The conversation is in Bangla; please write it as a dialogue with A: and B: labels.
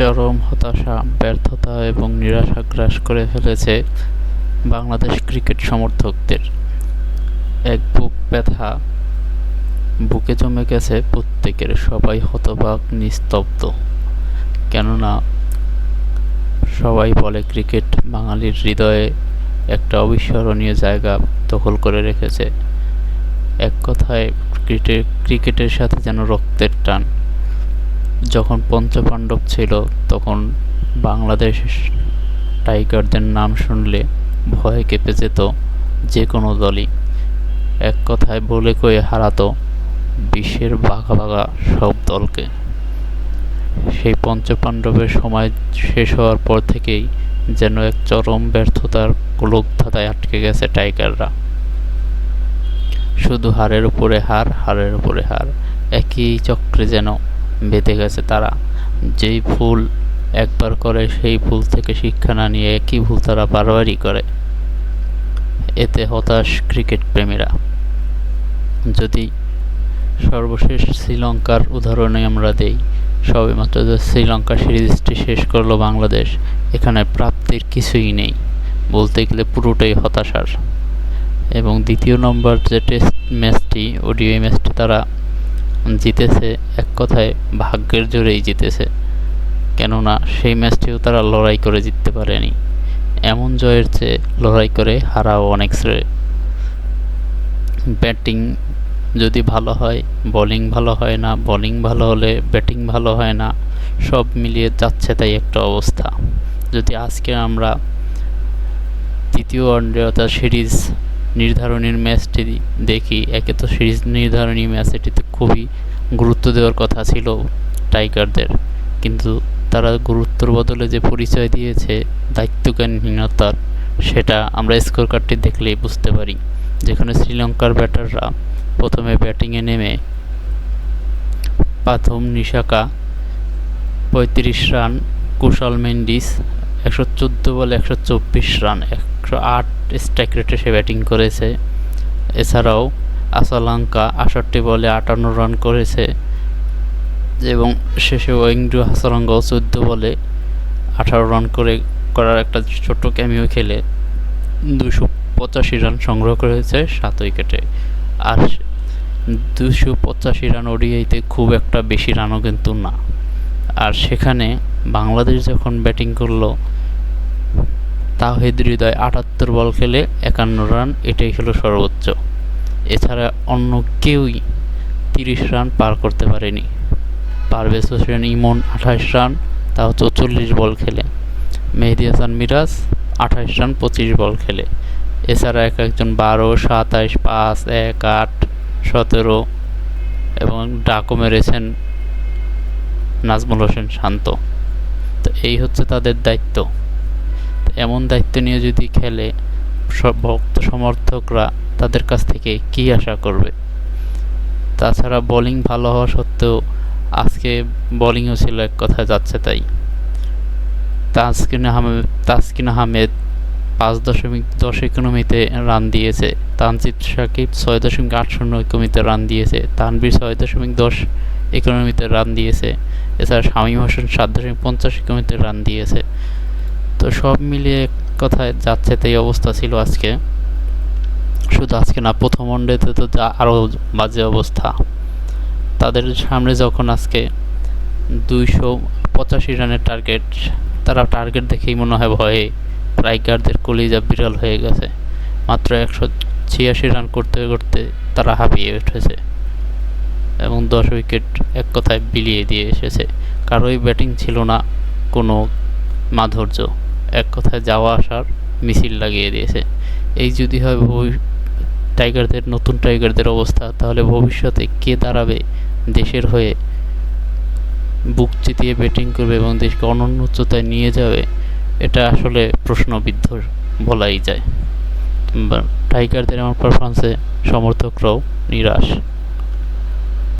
A: চরম হতাশা, ব্যর্থতা এবং নিরাশা গ্রাস করে ফেলেছে বাংলাদেশ ক্রিকেট সমর্থকদের। এক বুক ব্যথা, বুকে জমে গেছে প্রত্যেকের, সবাই হতবাক, নিস্তব্ধ। কেননা, সবাই বলে ক্রিকেট বাঙালির হৃদয়ে একটা অবিস্মরণীয় জায়গা দখল করে রেখেছে। এক কথায় ক্রিকেট ক্রিকেটের সাথে যেন রক্তের টান। যখন পঞ্চপাণ্ডব ছিল, তখন বাংলাদেশ টাইগারদের নাম শুনলে ভয়ে কেঁপে যেত যে কোনো দলই। এক কথায় বলে কয়ে হারাতো বিশ্বের বাঘা বাঘা সব দলকে। সেই পঞ্চপাণ্ডবের সময় শেষ হওয়ার পর থেকেই যেন এক চরম ব্যর্থতার গোলকধাঁধায় আটকে গেছে টাইগাররা। শুধু হারের উপরে হার, হারের উপরে হার, একই চক্রে যেন বেঁধে গেছে তারা। যেই ভুল একবার করে সেই ভুল থেকে শিক্ষা না নিয়ে একই ভুল তারা বারবারই করে। এতে হতাশ ক্রিকেট প্রেমীরা। যদি সর্বশেষ শ্রীলঙ্কার উদাহরণে আমরা দেই সবেমাত্র যে শ্রীলঙ্কা সিরিজটি শেষ করল বাংলাদেশ, এখানে প্রাপ্তির কিছুই নেই, বলতে গেলে পুরোটাই হতাশার। এবং দ্বিতীয় নম্বর যে টেস্ট ম্যাচটি, ওডিআই ম্যাচটি তারা জিতেছে, এক কথায় ভাগ্যের জোরেই জিতেছে। কেননা সেই ম্যাচটিও তারা লড়াই করে জিততে পারেনি। এমন জয়ের চেয়ে লড়াই করে হারাও অনেক শ্রেয় ব্যাটিং যদি ভালো হয়, বোলিং ভালো হয় না, বোলিং ভালো হলে ব্যাটিং ভালো হয় না, সব মিলিয়ে যাচ্ছে তাই একটা অবস্থা। যদি আজকে আমরা তৃতীয় ওয়ানডে সিরিজ নির্ধারণীর ম্যাচটি দেখি, একে তো সিরিজ নির্ধারণী ম্যাচ এটিতে খুবই গুরুত্ব দেওয়ার কথা ছিল টাইগারদের। কিন্তু তারা গুরুত্বর বদলে যে পরিচয় দিয়েছে, দায়িত্বজ্ঞানহীনতার, সেটা আমরা স্কোর কার্ডটি দেখলেই বুঝতে পারি, যেখানে শ্রীলঙ্কার ব্যাটাররা প্রথমে ব্যাটিংয়ে নেমে প্রথম নিশাকা, পঁয়ত্রিশ রান, কুশল মেন্ডিস, একশো চোদ্দ বলে একশো চব্বিশ রান, একশো আট স্ট্রাইক রেটে সে ব্যাটিং করেছে। এছাড়াও আসালাঙ্কা আষট্টি বলে আটান্ন রান করেছে এবং শেষে ওয়েংডু হাসালাঙ্গাও চোদ্দ বলে আঠারো রান করে করার একটা ছোট্ট ক্যামিও খেলে দুশো পঁচাশি রান সংগ্রহ করেছে সাত উইকেটে। আর দুশো পঁচাশি রান ওডিআইতে খুব একটা বেশি রানও কিন্তু না। আর সেখানে বাংলাদেশ যখন ব্যাটিং করল তাহিদ হৃদয় আটাত্তর বল খেলে একান্ন রান, এটাই হলো সর্বোচ্চ। এছাড়া অন্য কেউই তিরিশ রান পার করতে পারেনি। পারভেজ হোসেন ইমন আঠাশ রান, তাও চৌচল্লিশ বল খেলে। মেহেদি হাসান মিরাজ আঠাশ রান, পঁচিশ বল খেলে। এছাড়া এক একজন বারো সাতাইশ পাঁচ, এক, আট, সতেরো এবং ডাকও মেরেছেন নাজমুল হোসেন শান্ত। তো এই হচ্ছে তাদের দায়িত্ব। এমন দায়িত্ব নিয়ে যদি খেলে, সব ভক্ত সমর্থকরা তাদের কাছ থেকে কী আশা করবে? তাছাড়া বোলিং ভালো হওয়া সত্ত্বেও আজকে বোলিংও ছিল এক কথায় যাচ্ছে তাই। তাসকিন আহমেদ তাসকিন আহমেদ পাঁচ দশমিক দশ ইকোনমিতে রান দিয়েছে। তানজিদ সাকিব ছয় দশমিক আট শূন্য ইকোনমিতে রান দিয়েছে। তানবির ছয় দশমিক দশ ইকোনমিতে রান দিয়েছে। এছাড়া শামীম হোসেন সাত দশমিক পঞ্চাশ ইকোনমিতে রান দিয়েছে। তো সব মিলিয়ে কথায় যাচ্ছে তাই অবস্থা ছিল আজকে। শুধু আজকে না, প্রথম ওয়ানডেতে তো আরও বাজে অবস্থা। তাদের সামনে যখন আজকে দুইশো পঁচাশি রানের টার্গেট তারা টার্গেট দেখেই মনে হয় ভয়ে রাইকারদের কলিজা বিড়াল হয়ে গেছে। মাত্র একশো ছিয়াশি রান করতে করতে তারা হাঁপিয়ে উঠেছে এবং দশ উইকেট এক কথায় বিলিয়ে দিয়ে এসেছে। কারোই ব্যাটিং ছিল না, কোনো মাধুর্য। এক কথায় যাওয়া আসার মিছিল লাগিয়ে দিয়েছে। এই যদি হয় টাইগারদের, নতুন টাইগারদের অবস্থা, তাহলে ভবিষ্যতে কে দাঁড়াবে দেশের হয়ে? বুক চিতিয়ে ব্যাটিং করবে এবং দেশকে অনন্য উচ্চতায় নিয়ে যাবে? এটা আসলে প্রশ্নবিদ্ধ বলাই যায়। টাইগারদের আমার পারফরমেন্সে সমর্থকরাও নিরাশ।